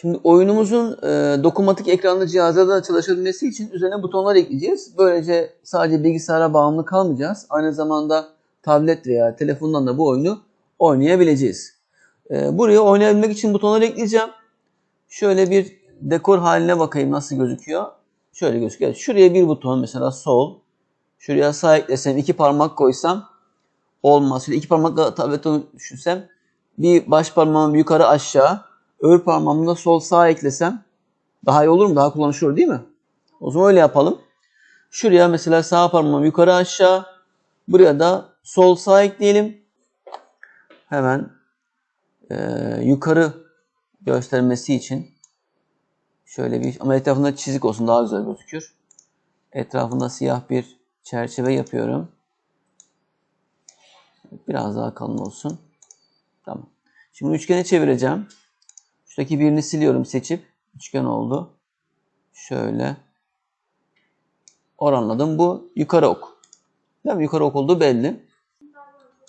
Şimdi oyunumuzun e, dokunmatik ekranlı cihazlarda da çalışabilmesi için üzerine butonlar ekleyeceğiz. Böylece sadece bilgisayara bağımlı kalmayacağız. Aynı zamanda tablet veya telefondan da bu oyunu oynayabileceğiz. E, buraya oynayabilmek için butonlar ekleyeceğim. Şöyle bir dekor haline bakayım nasıl gözüküyor. Şöyle gözüküyor. Şuraya bir buton mesela sol. Şuraya sağ eklesem iki parmak koysam olmaz. Şöyle iki parmakla tableti düşünsem bir baş parmağımı yukarı aşağı öbür parmağımı da sol sağ eklesem daha iyi olur mu? Daha kullanışlı olur değil mi? O zaman öyle yapalım. Şuraya mesela sağ parmağımı yukarı aşağı buraya da sol sağ ekleyelim. Hemen e, yukarı göstermesi için şöyle bir ama etrafında çizik olsun daha güzel gözükür. Etrafında siyah bir çerçeve yapıyorum. Biraz daha kalın olsun. Tamam. Şimdi üçgeni çevireceğim. Şuradaki birini siliyorum seçip. Üçgen oldu. Şöyle. Oranladım. Bu yukarı ok. Değil mi? Yukarı ok olduğu belli.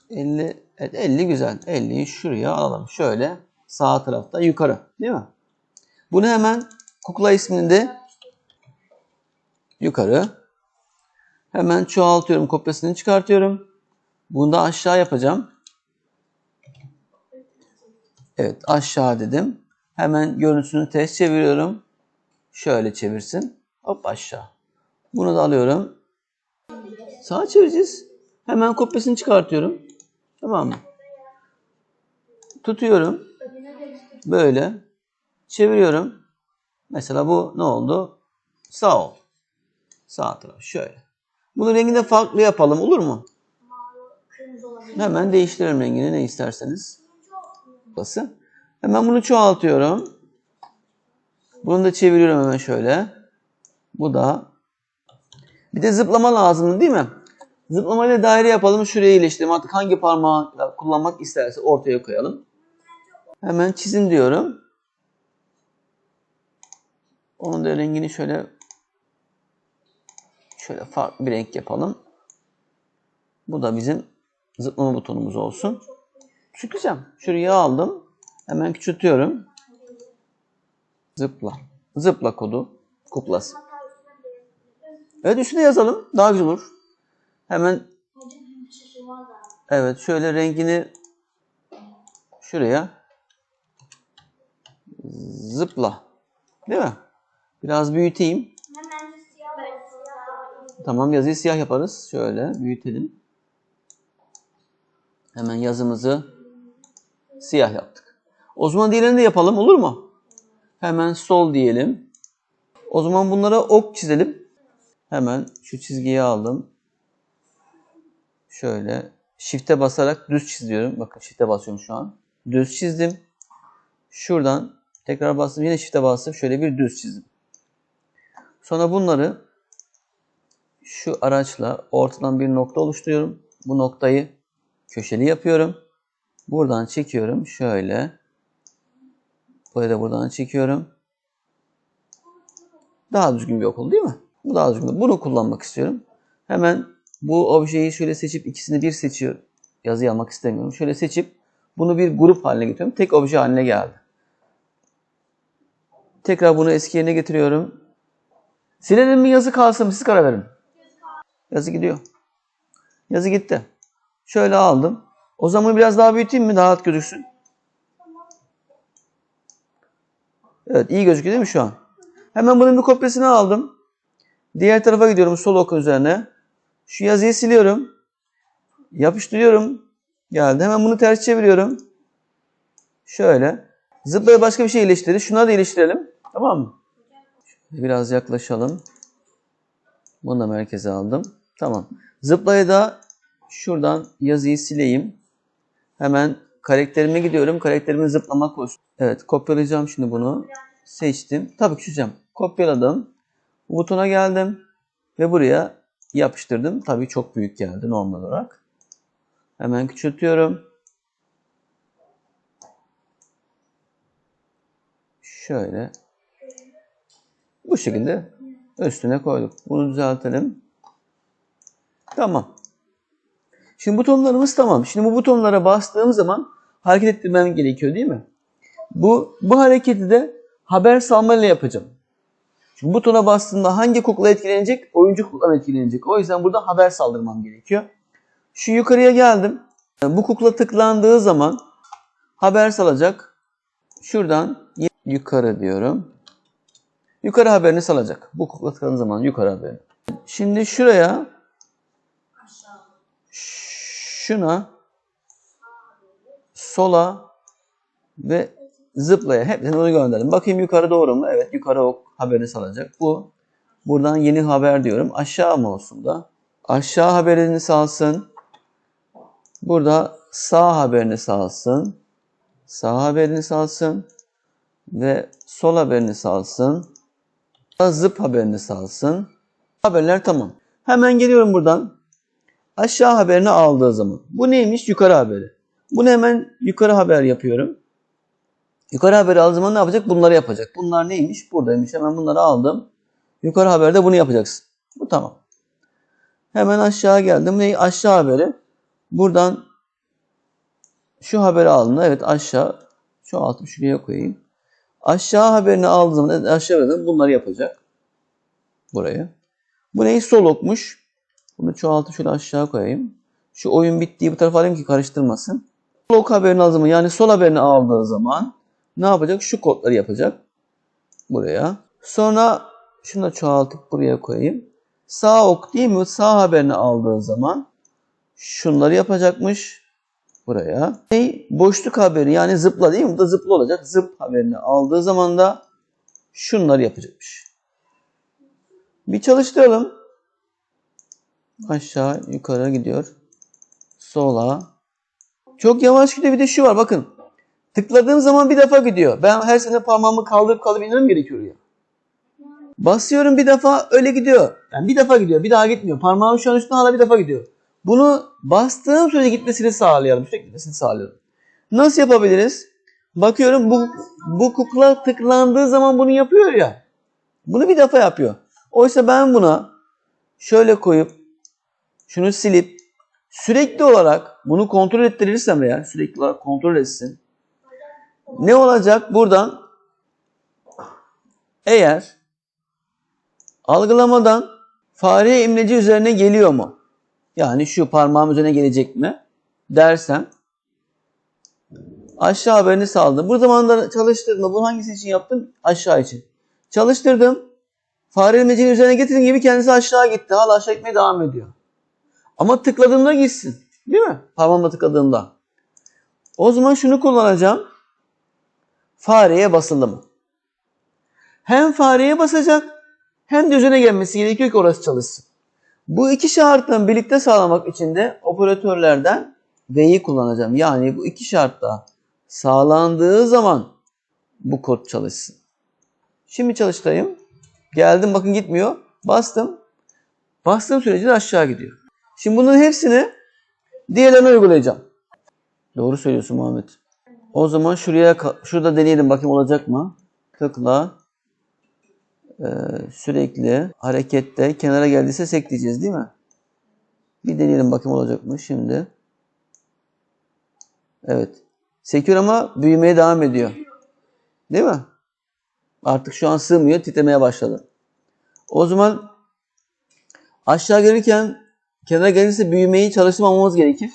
50, evet 50 güzel. 50'yi şuraya alalım. Şöyle sağ tarafta yukarı. Değil mi? Bunu hemen kukla isminde yukarı. Hemen çoğaltıyorum. Kopyasını çıkartıyorum. Bunu da aşağı yapacağım. Evet aşağı dedim. Hemen görüntüsünü ters çeviriyorum. Şöyle çevirsin. Hop aşağı. Bunu da alıyorum. Sağa çevireceğiz. Hemen kopyasını çıkartıyorum. Tamam mı? Tutuyorum. Böyle. Çeviriyorum. Mesela bu ne oldu? Sağ ol. Sağ taraf şöyle. Bunun rengini farklı yapalım olur mu? Hemen değiştirelim rengini ne isterseniz. Bası. Hemen bunu çoğaltıyorum. Bunu da çeviriyorum hemen şöyle. Bu da. Bir de zıplama lazım değil mi? Zıplamayla daire yapalım. Şuraya iyileştirelim. Artık hangi parmağı kullanmak isterse ortaya koyalım. Hemen çizim diyorum. Onun da rengini şöyle şöyle farklı bir renk yapalım. Bu da bizim zıplama butonumuz olsun. Küçülteceğim. Şuraya aldım. Hemen küçültüyorum. Zıpla. Zıpla kodu. Kuklası. Evet üstüne yazalım. Daha güzel olur. Hemen evet şöyle rengini şuraya zıpla. Değil mi? Biraz büyüteyim. Tamam yazıyı siyah yaparız. Şöyle büyütelim. Hemen yazımızı siyah yaptık. O zaman diğerini de yapalım olur mu? Hemen sol diyelim. O zaman bunlara ok çizelim. Hemen şu çizgiyi aldım. Şöyle shift'e basarak düz çiziyorum. Bakın shift'e basıyorum şu an. Düz çizdim. Şuradan tekrar bastım. Yine shift'e bastım. Şöyle bir düz çizdim. Sonra bunları şu araçla ortadan bir nokta oluşturuyorum. Bu noktayı köşeli yapıyorum. Buradan çekiyorum. Şöyle. Burayı da buradan çekiyorum. Daha düzgün bir okul değil mi? Bu daha düzgün. Bunu kullanmak istiyorum. Hemen bu objeyi şöyle seçip ikisini bir seçiyorum. Yazı almak istemiyorum. Şöyle seçip bunu bir grup haline getiriyorum. Tek obje haline geldi. Tekrar bunu eski yerine getiriyorum. Silelim mi yazı kalsın mı? Siz karar verin. Yazı gidiyor. Yazı gitti. Şöyle aldım. O zaman biraz daha büyüteyim mi? Daha rahat gözüksün. Evet iyi gözüküyor değil mi şu an? Hemen bunun bir kopyasını aldım. Diğer tarafa gidiyorum sol ok üzerine. Şu yazıyı siliyorum. Yapıştırıyorum. Geldi. Hemen bunu ters çeviriyorum. Şöyle. Zıplaya başka bir şey iyileştiririz. Şuna da iyileştirelim. Tamam mı? Biraz yaklaşalım. Bunu da merkeze aldım. Tamam. Zıplaya da şuradan yazıyı sileyim. Hemen karakterime gidiyorum. Karakterimin zıplama koşu. Evet kopyalayacağım şimdi bunu. Seçtim. Tabii küçüleceğim. Kopyaladım. Bu butona geldim. Ve buraya yapıştırdım. Tabii çok büyük geldi normal olarak. Hemen küçültüyorum. Şöyle. Bu şekilde üstüne koyduk. Bunu düzeltelim. Tamam. Şimdi butonlarımız tamam. Şimdi bu butonlara bastığım zaman hareket ettirmem gerekiyor değil mi? Bu bu hareketi de haber salmayla yapacağım. Çünkü butona bastığımda hangi kukla etkilenecek? Oyuncu kukla etkilenecek. O yüzden burada haber saldırmam gerekiyor. Şu yukarıya geldim. Bu kukla tıklandığı zaman haber salacak. Şuradan yukarı diyorum. Yukarı haberini salacak. Bu kukla tıklandığı zaman yukarı haberini. Şimdi şuraya şuna sola ve zıplaya hepsini onu gönderdim. Bakayım yukarı doğru mu? Evet yukarı ok haberini salacak. Bu buradan yeni haber diyorum. Aşağı mı olsun da? Aşağı haberini salsın. Burada sağ haberini salsın. Sağ haberini salsın. Ve sol haberini salsın. Zıp haberini salsın. Haberler tamam. Hemen geliyorum buradan. Aşağı haberini aldığı zaman. Bu neymiş? Yukarı haberi. Bunu hemen yukarı haber yapıyorum. Yukarı haberi aldığı zaman ne yapacak? Bunları yapacak. Bunlar neymiş? Buradaymış. Hemen bunları aldım. Yukarı haberde bunu yapacaksın. Bu tamam. Hemen aşağı geldim. Ne? Aşağı haberi. Buradan şu haberi aldım. Evet aşağı. Şu altı şuraya koyayım. Aşağı haberini aldığım aşağı haberini bunları yapacak. Buraya. Bu neyi? Sol okmuş. Bunu çoğaltıp şöyle aşağı koyayım. Şu oyun bittiği bu tarafa alayım ki karıştırmasın. Sol ok haberini aldığı zaman yani sol haberini aldığı zaman ne yapacak? Şu kodları yapacak. Buraya. Sonra şunu da çoğaltıp buraya koyayım. Sağ ok değil mi? Sağ haberini aldığı zaman şunları yapacakmış. Buraya. Ne? Boşluk haberi yani zıpla değil mi? Bu da zıpla olacak. Zıp haberini aldığı zaman da şunları yapacakmış. Bir çalıştıralım. Aşağı yukarı gidiyor. Sola. Çok yavaş gidiyor. Bir de şu var bakın. Tıkladığım zaman bir defa gidiyor. Ben her sene parmağımı kaldırıp kaldırıp inmem gerekiyor ya. Basıyorum bir defa öyle gidiyor. Yani bir defa gidiyor. Bir daha gitmiyor. Parmağım şu an üstüne hala bir defa gidiyor. Bunu bastığım sürece gitmesini sağlayalım. Sürekli gitmesini sağlayalım. Nasıl yapabiliriz? Bakıyorum bu, bu kukla tıklandığı zaman bunu yapıyor ya. Bunu bir defa yapıyor. Oysa ben buna şöyle koyup şunu silip sürekli olarak bunu kontrol ettirirsem eğer sürekli olarak kontrol etsin. Ne olacak buradan? Eğer algılamadan fare imleci üzerine geliyor mu? Yani şu parmağım üzerine gelecek mi? Dersem aşağı haberini saldım. Bu zamanda çalıştırdım. Bunu hangisi için yaptım? Aşağı için. Çalıştırdım. Fare imlecinin üzerine getirdiğim gibi kendisi aşağı gitti. Hala aşağı gitmeye devam ediyor. Ama tıkladığımda gitsin. Değil mi? Parmağımla tıkladığımda. O zaman şunu kullanacağım. Fareye basılı mı? Hem fareye basacak hem de gelmesi gerekiyor ki orası çalışsın. Bu iki şartla birlikte sağlamak için de operatörlerden V'yi kullanacağım. Yani bu iki şartta sağlandığı zaman bu kod çalışsın. Şimdi çalıştırayım. Geldim bakın gitmiyor. Bastım. Bastığım sürece de aşağı gidiyor. Şimdi bunun hepsini diğerlerine uygulayacağım. Doğru söylüyorsun Muhammed. O zaman şuraya şurada deneyelim bakayım olacak mı? Tıkla. Ee, sürekli harekette kenara geldiyse sek diyeceğiz değil mi? Bir deneyelim bakayım olacak mı şimdi. Evet. Sekiyor ama büyümeye devam ediyor. Değil mi? Artık şu an sığmıyor, titremeye başladı. O zaman aşağı gelirken kenara gelirse büyümeyi çalıştırmamamız gerekir.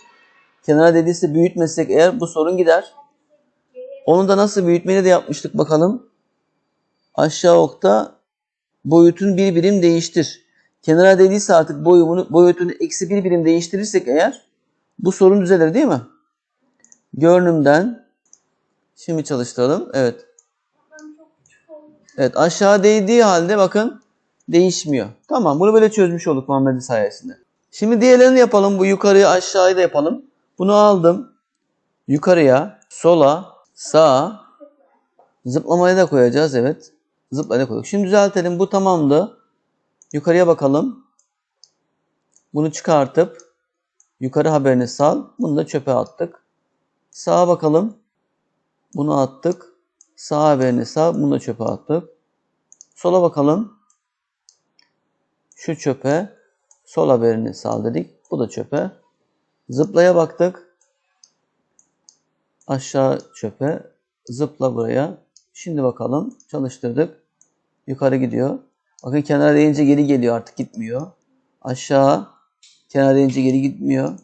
Kenara dediyse büyütmezsek eğer bu sorun gider. Onu da nasıl büyütmeyi de yapmıştık bakalım. Aşağı okta boyutun bir birim değiştir. Kenara dediyse artık boyunu, boyutunu eksi bir birim değiştirirsek eğer bu sorun düzelir değil mi? Görünümden şimdi çalıştıralım. Evet. Evet aşağı değdiği halde bakın değişmiyor. Tamam bunu böyle çözmüş olduk Muhammed'in sayesinde. Şimdi diğerlerini yapalım. Bu yukarıya aşağıya da yapalım. Bunu aldım. Yukarıya, sola, sağa, zıplamaya da koyacağız. Evet. Zıplamaya da koyduk. Şimdi düzeltelim. Bu tamamdı. Yukarıya bakalım. Bunu çıkartıp yukarı haberini sal. Bunu da çöpe attık. Sağa bakalım. Bunu attık. Sağ haberini sal. Bunu da çöpe attık. Sola bakalım. Şu çöpe. Sol haberini sal dedik. Bu da çöpe. Zıplaya baktık. Aşağı çöpe. Zıpla buraya. Şimdi bakalım. Çalıştırdık. Yukarı gidiyor. Bakın kenara değince geri geliyor artık gitmiyor. Aşağı. Kenara değince geri gitmiyor.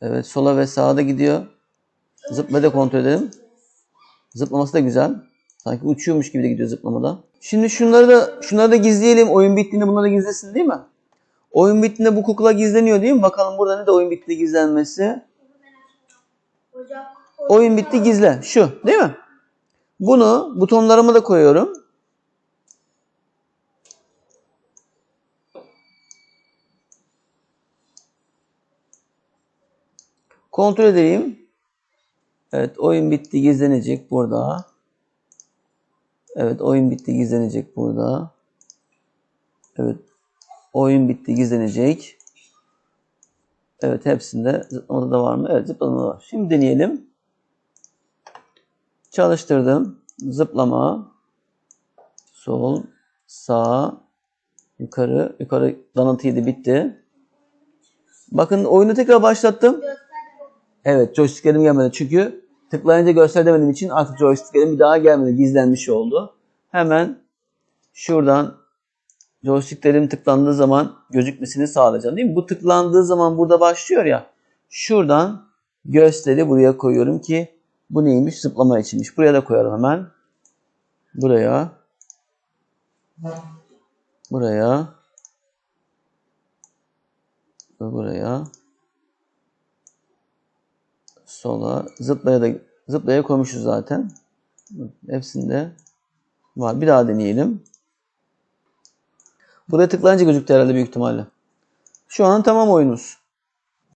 Evet sola ve sağa da gidiyor. Zıplayı da kontrol edelim. Zıplaması da güzel. Sanki uçuyormuş gibi de gidiyor zıplamada. Şimdi şunları da şunları da gizleyelim. Oyun bittiğinde bunları gizlesin değil mi? Oyun bittiğinde bu kukla gizleniyor değil mi? Bakalım burada ne de oyun bitti gizlenmesi. Oyun bitti gizle. Şu değil mi? Bunu butonlarıma da koyuyorum. Kontrol edeyim. Evet oyun bitti gizlenecek burada. Evet oyun bitti gizlenecek burada. Evet oyun bitti gizlenecek. Evet hepsinde zıplamada da var mı? Evet zıplamada var. Şimdi deneyelim. Çalıştırdım. Zıplama. Sol, sağ, yukarı. Yukarı danıtıydı bitti. Bakın oyunu tekrar başlattım. Evet joysticklerim gelmedi çünkü tıklayınca göster demediğim için artık joysticklerim bir daha gelmedi. Gizlenmiş oldu. Hemen şuradan joysticklerim tıklandığı zaman gözükmesini sağlayacağım değil mi? Bu tıklandığı zaman burada başlıyor ya. Şuradan gösteri buraya koyuyorum ki bu neymiş? Zıplama içinmiş. Buraya da koyalım hemen. Buraya. Buraya. Buraya. Sola. Zıplaya da zıplaya koymuşuz zaten. Hepsinde var. Bir daha deneyelim. Buraya tıklayınca gözüktü herhalde büyük ihtimalle. Şu an tamam oyunumuz.